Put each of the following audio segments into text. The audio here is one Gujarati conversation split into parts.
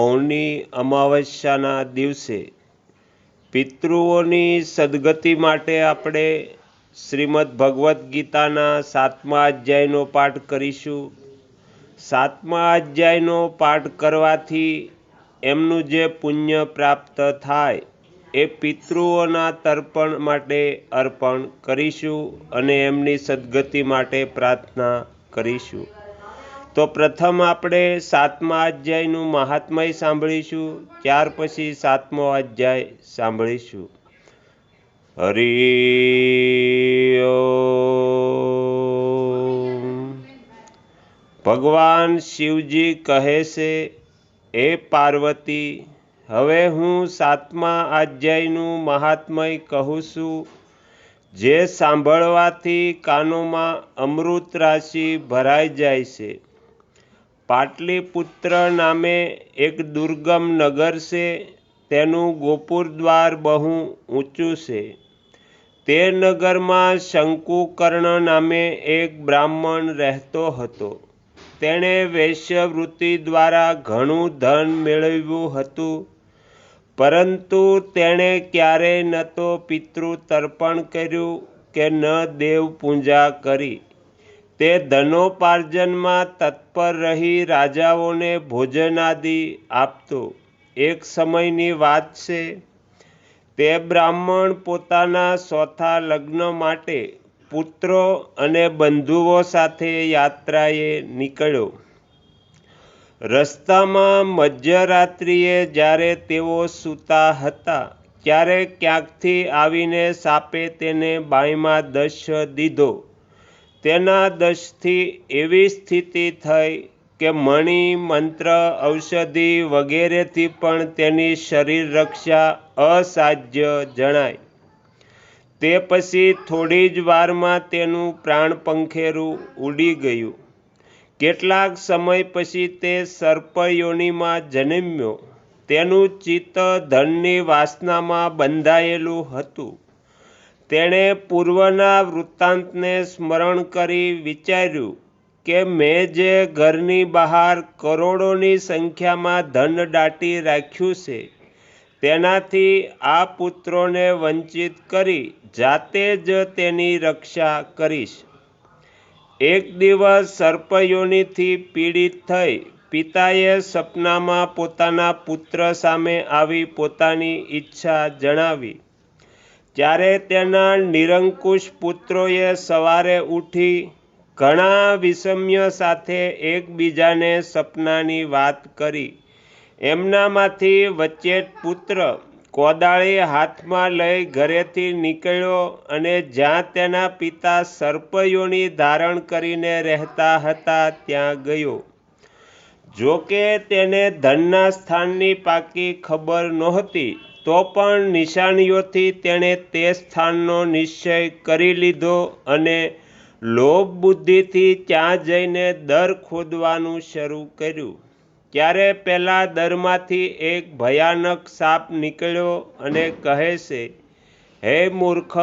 મૌની અમાવસ્યાના દિવસે પિતૃઓની સદગતિ માટે આપણે શ્રીમદ ભગવદ્ ગીતાના સાતમા અધ્યાયનો પાઠ કરીશું. સાતમા અધ્યાયનો પાઠ કરવાથી એમનું જે પુણ્ય પ્રાપ્ત થાય એ પિતૃઓના તર્પણ માટે અર્પણ કરીશું અને એમની સદગતિ માટે પ્રાર્થના કરીશું. તો પ્રથમ આપણે સાતમા અધ્યાયનું મહાત્મય સાંભળીશું, ત્યાર પછી સાતમો અધ્યાય સાંભળીશું. હરિ ભગવાન શિવજી કહે છે એ પાર્વતી, હવે હું સાતમા અધ્યાયનું મહાત્મય કહું છું. જે સાંભળવાથી કાનોમાં અમૃત રાશિ ભરાઈ જાય છે. પાટલીપુત્ર નામે એક દુર્ગમ નગર છે, તેનું ગોપુર દ્વાર બહુ ઊંચું છે. તે નગરમાં શંકુકર્ણ નામે એક બ્રાહ્મણ રહેતો હતો. તેણે વૈશ્યવૃત્તિ દ્વારા ઘણું ધન મેળવ્યું હતું, પરંતુ તેણે ક્યારેય ન તો પિતૃ તર્પણ કર્યું કે ન દેવ પૂજા કરી. તે ધનોપાર્જનમાં તત્પર રહી રાજાઓને ભોજનાદિ આપતો. એક સમયની વાત છે, તે બ્રાહ્મણ પોતાના ચોથા લગ્ન માટે પુત્રો અને બંધુઓ સાથે યાત્રાએ નીકળ્યો. રસ્તામાં મધ્યરાત્રિએ જ્યારે તેઓ સૂતા હતા, ત્યારે ક્યાંકથી આવીને સાપે તેને બાઈમાં દશ દીધો. તેના દશથી એવી સ્થિતિ થઈ કે મણિ, મંત્ર, ઔષધિ વગેરેથી પણ તેની શરીર રક્ષા અસાધ્ય જણાય. તે પછી થોડી જ વારમાં તેનું પ્રાણ પંખેરું ઉડી ગયું. કેટલાક સમય પછી તે સર્પયોનીમાં જન્મ્યો. તેનું ચિત્ત ધનની વાસનામાં બંધાયેલું હતું. તેણે પૂર્વના વૃત્તાંતને સ્મરણ કરી વિચાર્યું કે મેં જે ઘરની બહાર કરોડોની સંખ્યામાં ધન દાટી રાખ્યું છે, તેનાથી આ પુત્રોને વંચિત કરી જાતે જ તેની રક્ષા કરીશ. એક દિવસ સર્પયોનીથી પીડિત થઈ પિતાએ સપનામાં પોતાના પુત્ર સામે આવી પોતાની ઈચ્છા જણાવી. ત્યારે તેના નિરંકુશ પુત્રોએ સવારે ઉઠી ઘણા વિષમ્ય સાથે એકબીજાને સપનાની વાત કરી. એમનામાંથી વચ્ચે પુત્ર કોદાળી હાથમાં લઈ ઘરેથી નીકળ્યો અને જ્યાં તેના પિતા સર્પયોની ધારણ કરીને રહેતા હતા ત્યાં ગયો. જોકે તેને ધનના સ્થાનની પાકી ખબર નહોતી. તો પણ નિશાનીઓથી તેણે તે સ્થાનનો નિશ્ચય કરી લીધો અને લોભ બુદ્ધિથી ત્યાં જઈને દર ખોદવાનું શરૂ કર્યું. ત્યારે પહેલાં દરમાંથી એક ભયાનક સાપ નીકળ્યો અને કહે છે, હે મૂર્ખ,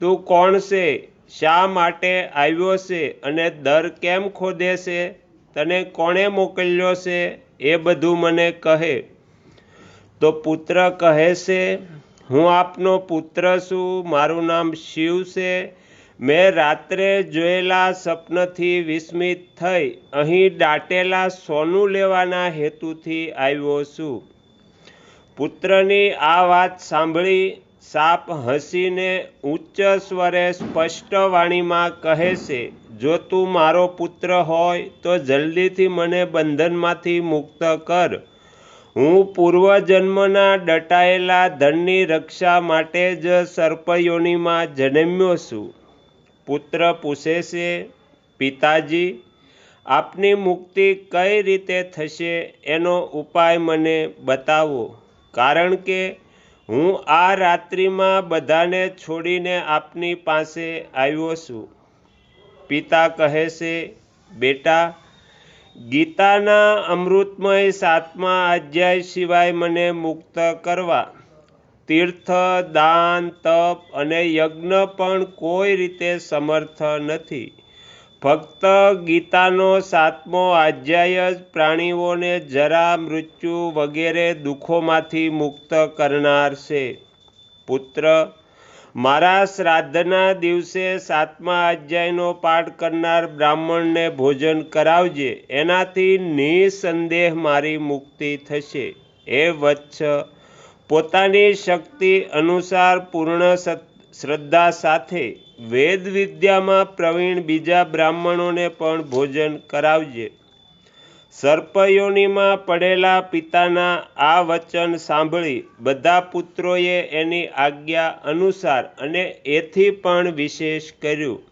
તું કોણ છે? શા માટે આવ્યો છે? અને દર કેમ ખોદે છે? તને કોણે મોકલ્યો છે? એ બધું મને કહે. તો પુત્ર કહે છે, હું આપનો પુત્ર છું, મારું નામ શિવ છે. મેં રાત્રે જોયેલા સપનથી વિસ્મિત થઈ અહીં દાટેલા સોનું લેવાના હેતુથી આવ્યો છું. પુત્રની આ વાત સાંભળી સાપ હસીને ઉચ્ચ સ્વરે સ્પષ્ટ વાણીમાં કહે છે, જો તું મારો પુત્ર હોય તો જલ્દીથી મને બંધનમાંથી મુક્ત કર. હું પૂર્વજન્મના દટાયેલા ધનની રક્ષા માટે જ સર્પયોનીમાં જન્મ્યો છું. પુત્ર પૂછે છે, પિતાજી, આપની મુક્તિ કઈ રીતે થશે એનો ઉપાય મને બતાવો. કારણ કે હું આ રાત્રિમાં બધાને છોડીને આપની પાસે આવ્યો છું. પિતા કહે છે, બેટા ગીતાના અમૃતમય સાતમા અધ્યાય સિવાય મને મુક્ત કરવા, તીર્થ, દાન, તપ અને યજ્ઞ પણ કોઈ રીતે સમર્થ નથી. ફક્ત ગીતાનો સાતમો અધ્યાય જ પ્રાણીઓને જરા મૃત્યુ વગેરે દુઃખોમાંથી મુક્ત કરનાર છે. પુત્ર મારા શ્રાદ્ધના દિવસે સાતમા અધ્યાયનો પાઠ કરનાર બ્રાહ્મણને ભોજન કરાવજે, એનાથી નિસંદેહ મારી મુક્તિ થશે. એ વત્સ, પોતાની શક્તિ અનુસાર પૂર્ણ શ્રદ્ધા સાથે વેદ વિદ્યામાં પ્રવીણ બીજા બ્રાહ્મણોને પણ ભોજન કરાવજે. સર્પયોનીમાં પડેલા પિતાના આ વચન સાંભળી બધા પુત્રોએ એની આજ્ઞા અનુસાર અને એથી પણ વિશેષ કર્યું.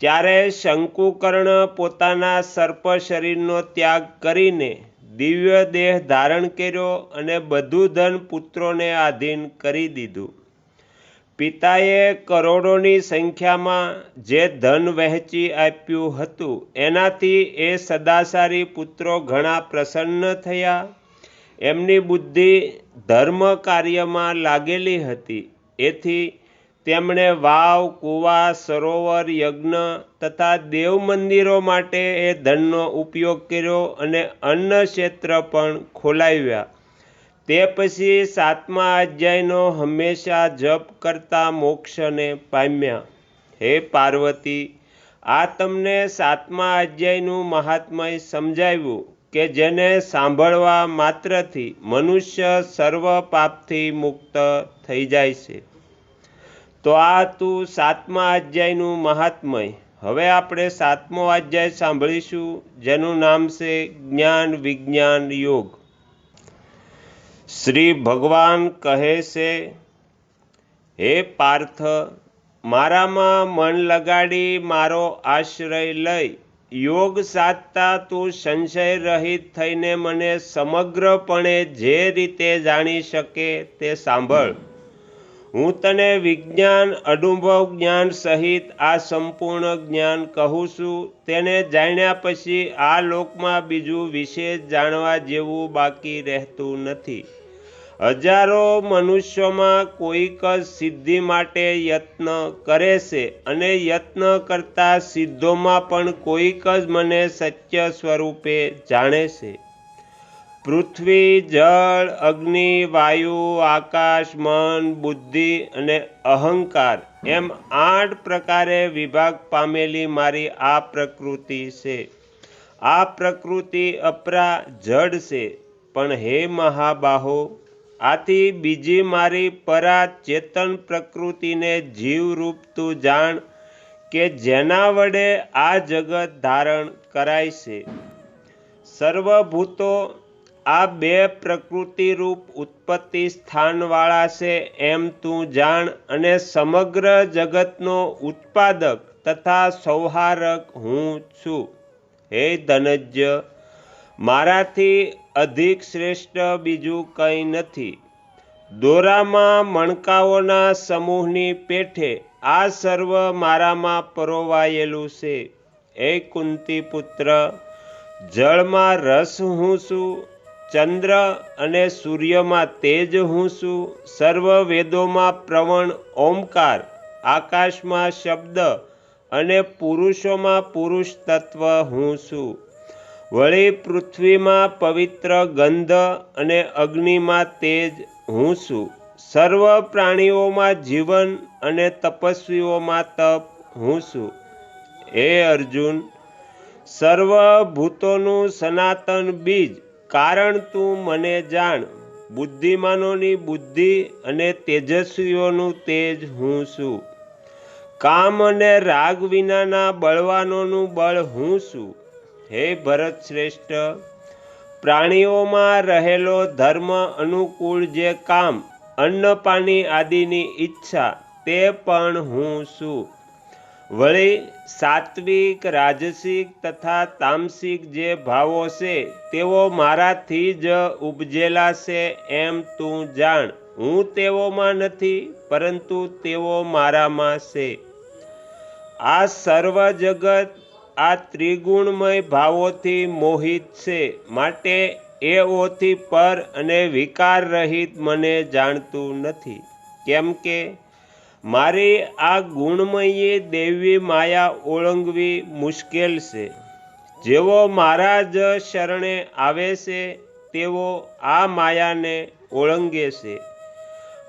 ત્યારે શંકુકર્ણ પોતાના સર્પ શરીરનો ત્યાગ કરીને દિવ્ય દેહ ધારણ કર્યો અને બધું ધન પુત્રોને આધીન કરી દીધું. પિતાએ કરોડોની સંખ્યામાં જે ધન વહેંચી આપ્યું હતું, એનાથી એ સદાસારી પુત્રો ઘણા પ્રસન્ન થયા. એમની બુદ્ધિ ધર્મ કાર્યમાં લાગેલી હતી. એથી તેમણે વાવ, કુવા, સરોવર, યજ્ઞ તથા દેવ મંદિરો માટે એ ધનનો ઉપયોગ કર્યો અને અન્ન ક્ષેત્ર પણ ખોલાવ્યા. તે પછી સાતમા અધ્યાયનો હંમેશા જપ કરતા મોક્ષને પામ્યા. હે પાર્વતી, આ તમને સાતમા અધ્યાયનું મહાત્મય સમજાવ્યું કે જેને સાંભળવા માત્રથી મનુષ્ય સર્વ પાપથી મુક્ત થઈ જાય છે. તો આ હતું સાતમા અધ્યાયનું મહાત્મય. હવે આપણે સાતમો અધ્યાય સાંભળીશું, જેનું નામ છે જ્ઞાન વિજ્ઞાન યોગ. શ્રી ભગવાન કહે છે, હે પાર્થ, મારામાં મન લગાડી મારો આશ્રય લઈ, યોગ સાધતા તું સંશય રહિત થઈને મને સમગ્રપણે જે રીતે જાણી શકે તે સાંભળ. હું તને વિજ્ઞાન, અનુભવ જ્ઞાન સહિત આ સંપૂર્ણ જ્ઞાન કહું છું. તેને જાણ્યા પછી આ લોકમાં બીજું વિશેષ જાણવા જેવું બાકી રહેતું નથી. હજારો મનુષ્યોમાં કોઈક જ સિદ્ધિ માટે યત્ન કરે છે અને યત્ન કરતા સિદ્ધોમાં પણ કોઈક જ મને સત્ય સ્વરૂપે જાણે છે. પૃથ્વી, જળ, અગ્નિ, વાયુ, આકાશ, મન, બુદ્ધિ અને અહંકાર એમ આઠ પ્રકારે વિભાગ પામેલી મારી આ પ્રકૃતિ છે. આ પ્રકૃતિ અપરા જડ છે, પણ હે મહાબાહો, આથી બીજી મારી પરા ચેતન પ્રકૃતિને જીવરૂપ તું જાણ કે જેના વડે આ જગત ધારણ કરાય છે. સર્વભૂતો આ બે પ્રકૃતિરૂપ ઉત્પત્તિ સ્થાનવાળા છે એમ તું જાણ અને સમગ્ર જગતનો ઉત્પાદક તથા સૌહારક હું છું. હે ધનજ્ય મારાથી અધિક શ્રેષ્ઠ બીજું કંઈ નથી. દોરામાં મણકાઓના સમૂહની પેઠે આ સર્વ મારામાં પરોવાયેલું છે. એ કુંતી પુત્ર જળમાં રસ હું છું ચંદ્ર અને સૂર્યમાં તેજ હું છું. સર્વ વેદોમાં પ્રવણ ઓમકાર, આકાશમાં શબ્દ અને પુરુષોમાં પુરુષ તત્વ હું છું. વળી પૃથ્વીમાં પવિત્ર ગંધ અને અગ્નિમાં તેજ હું છું. સર્વ પ્રાણીઓમાં જીવન અને તપસ્વીઓમાં તપ હું છું. હે અર્જુન સર્વ ભૂતોનું સનાતન બીજ કારણ તું મને જાણ. બુદ્ધિમાનોની બુદ્ધિ અને તેજસ્વીઓનું તેજ હું છું. કામ અને રાગ વિનાના બળવાનોનું બળ હું છું. હે ભરત શ્રેષ્ઠ, પ્રાણીઓમાં રહેલો ધર્મ અનુકૂળ જે કામ અન્ન પાણી આદિની ઈચ્છા, તે પણ હું છું. વળી સાત્વિક, રાજસિક તથા તામસિક જે ભાવો છે, તેઓ મારાથી જ ઉપજેલા છે એમ તું જાણ. હું તેઓમાં નથી, પરંતુ તેઓ મારામાં છે. આ સર્વ જગત આ ત્રિગુણમય ભાવોથી મોહિત છે, માટે એઓથી પર અને વિકાર રહિત મને જાણતું નથી. કેમ કે મારી આ ગુણમયી દેવી માયા ઓળંગવી મુશ્કેલ છે. જેઓ મારા જ શરણે આવે છે તેઓ આ માયાને ઓળંગે છે.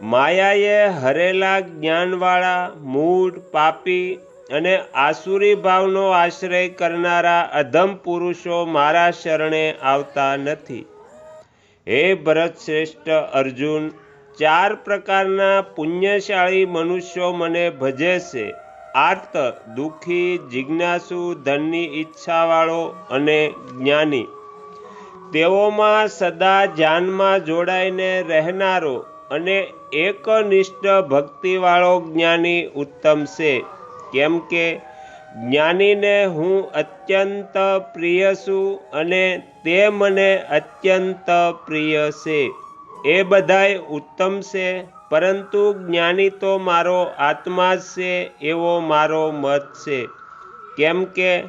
માયાએ હરેલા જ્ઞાનવાળા, મૂઢ, પાપી અને આસુરી ભાવનો આશ્રય કરનારા અધમ પુરુષો મારા શરણે આવતા નથી. હે ભરત શ્રેષ્ઠ અર્જુન ચાર પ્રકારના પુણ્યશાળી મનુષ્યો મને ભજે છે. આર્ત દુઃખી, જિજ્ઞાસુ, ધનની ઈચ્છાવાળો અને જ્ઞાની. તેઓમાં સદા ધ્યાનમાં જોડાઈને રહેનારો અને એકનિષ્ઠ ભક્તિવાળો જ્ઞાની ઉત્તમ છે. કેમ કે જ્ઞાનીને હું અત્યંત પ્રિય છું અને તે મને અત્યંત પ્રિય છે. એ બધાય ઉત્તમ છે, પરંતુ જ્ઞાની તો મારો આત્મા જ છે, એવો મારો મત છે. કેમ કે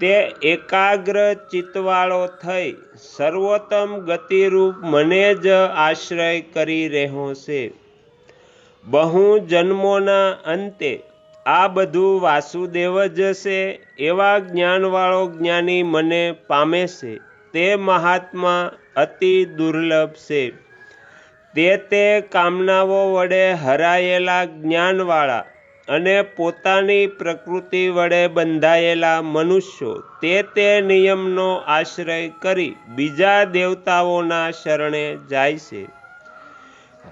તે એકાગ્ર ચિત્તવાળો થઈ સર્વોત્તમ ગતિરૂપ મને જ આશ્રય કરી રહ્યો છે. બહુ જન્મોના અંતે આ બધું વાસુદેવ જ છે, એવા જ્ઞાનવાળો જ્ઞાની મને પામે છે. તે મહાત્મા અતિ દુર્લભ છે. તે તે કામનાઓ વડે હરાયેલા જ્ઞાનવાળા અને પોતાની પ્રકૃતિ વડે બંધાયેલા મનુષ્યો તે તે નિયમનો આશ્રય કરી બીજા દેવતાઓના શરણે જાય છે.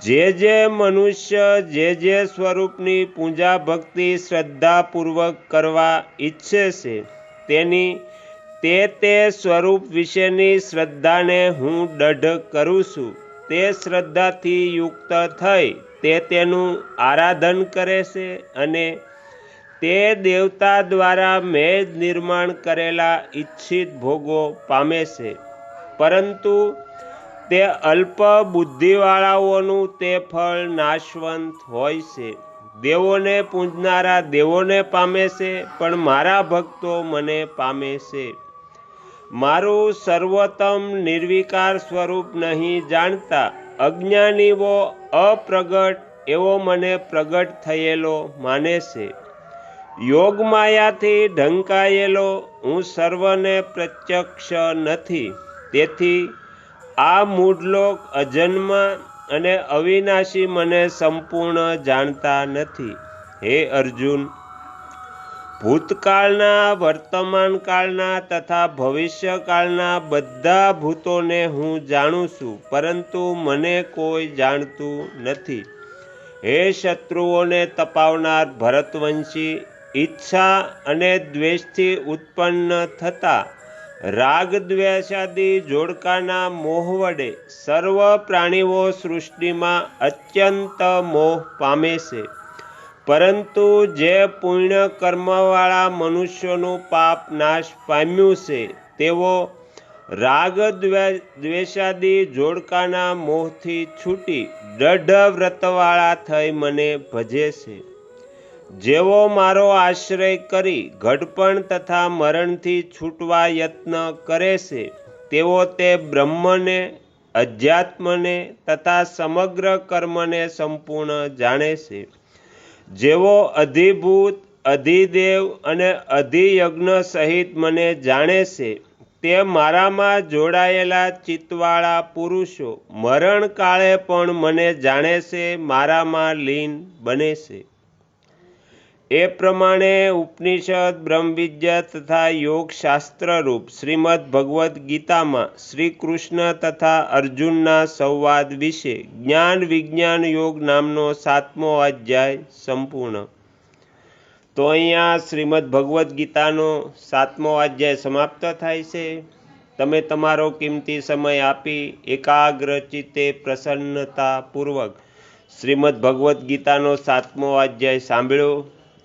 જે જે મનુષ્ય જે જે સ્વરૂપની પૂજા ભક્તિ શ્રદ્ધાપૂર્વક કરવા ઈચ્છે છે, તેની તે તે સ્વરૂપ વિશેની શ્રદ્ધાને હું દઢ કરું છું. તે શ્રદ્ધાથી યુક્ત થઈ તે તેનું આરાધન કરે છે અને તે દેવતા દ્વારા મેં નિર્માણ કરેલા ઈચ્છિત ભોગો પામે છે. પરંતુ તે અલ્પ બુદ્ધિવાળાઓનું તે ફળ નાશવંત હોય છે. દેવોને પૂજનારા દેવોને પામે છે, પણ મારા ભક્તો મને પામે છે. મારું સર્વોત્તમ નિર્વિકાર સ્વરૂપ નહીં જાણતા અજ્ઞાનીઓ અપ્રગટ એવો મને પ્રગટ થયેલો માને છે. યોગમાયાથી ઢંકાયેલો હું સર્વને પ્રત્યક્ષ નથી. તેથી આ મૂળલોક અજન્મ અને અવિનાશી મને સંપૂર્ણ જાણતા નથી. હે અર્જુન ભૂતકાળના, વર્તમાનકાળના તથા ભવિષ્યકાળના બધા ભૂતોને હું જાણું છું, પરંતુ મને કોઈ જાણતું નથી. હે શત્રુઓને તપાવનાર ભરતવંશી, ઈચ્છા અને દ્વેષથી ઉત્પન્ન થતા રાગ દ્વેષાદી જોડકાના મોહ વડે સર્વ પ્રાણીઓ સૃષ્ટિમાં અત્યંત મોહ પામે છે. પરંતુ જે પુણ્ય કર્મવાળા મનુષ્યોનું પાપ નાશ પામ્યું છે, તેઓ રાગ દ્વેષાદી જોડકાના મોહથી છૂટી દઢ વ્રતવાળા થઈ મને ભજે છે. જેઓ મારો આશ્રય કરી ઘડપણ તથા મરણથી છૂટવા યત્ન કરે છે, તેઓ તે બ્રહ્મને, અધ્યાત્મને તથા સમગ્ર કર્મને સંપૂર્ણ જાણે છે. જેઓ અધિભૂત, અધિદેવ અને અધિયજ્ઞ સહિત મને જાણે છે, તે મારામાં જોડાયેલા ચિત્તવાળા પુરુષો મરણકાળે પણ મને જાણે છે, મારામાં લીન બને છે. એ પ્રમાણે ઉપનિષદ, બ્રહ્મવિદ્યા તથા યોગ શાસ્ત્રરૂપ શ્રીમદ ભગવદ્ ગીતામાં શ્રી કૃષ્ણ તથા અર્જુનના સંવાદ વિશે જ્ઞાન વિજ્ઞાન યોગ નામનો સાતમો અધ્યાય સંપૂર્ણ. તો અહીંયા શ્રીમદ ભગવદ્ ગીતાનો સાતમો અધ્યાય સમાપ્ત થાય છે. તમે તમારો કિંમતી સમય આપી એકાગ્ર ચિત્તે પ્રસન્નતાપૂર્વક શ્રીમદ ભગવદ્ ગીતાનો સાતમો અધ્યાય સાંભળ્યો.